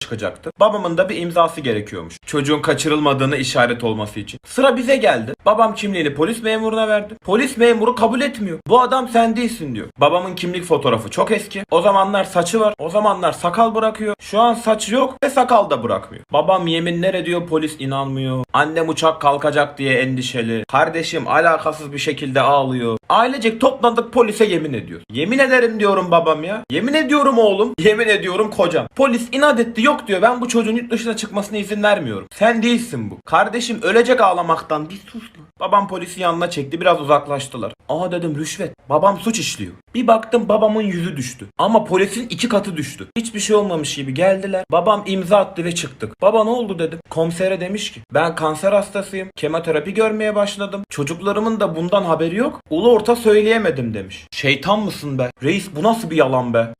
çıkacaktı. Babamın da bir imzası gerekiyormuş. Çocuğun kaçırılmadığını işaret olması için. Sıra bize geldi. Babam kimliğini polis memuruna verdi. Polis memuru kabul etmiyor. Bu adam sen değilsin diyor. Babamın kimlik fotoğrafı çok eski. O zamanlar saçı var. O zamanlar sakal bırakıyor. Şu an saçı yok ve sakal da bırakmıyor. Babam yeminler ediyor polis inanmıyor. Annem uçak kalkacak diye endişeli. Kardeşim alakasız bir şekilde ağlıyor. Ailecek toplandık polise yemin ediyor. Yemin ederim diyorum babam ya. Yemin ediyorum oğlum. Yemin ediyorum kocam. Polis inat etti yok diyor. Ben bu çocuğun yurt dışına çıkmasına izin vermiyorum. Sen değilsin bu. Kardeşim ölecek ağlamaktan. Bir sus lan. Babam polisi yanına çekti. Biraz uzaklaştılar. Aa dedim rüşvet. Babam suç işliyor. Bir baktım babamın yüzü düştü. Ama polisin iki katı düştü. Hiçbir şey olmamış gibi geldiler. Babam imza attı ve çıktık. Baba ne oldu dedim. Komisere demiş ki ben kanser hastasıyım. Kemoterapi görmeye başladım. Çocuklarımın da bundan haberi yok. Ulu orta söyleyemedim demiş. Şeytan mısın be? Reis bu nasıl bir yalan be?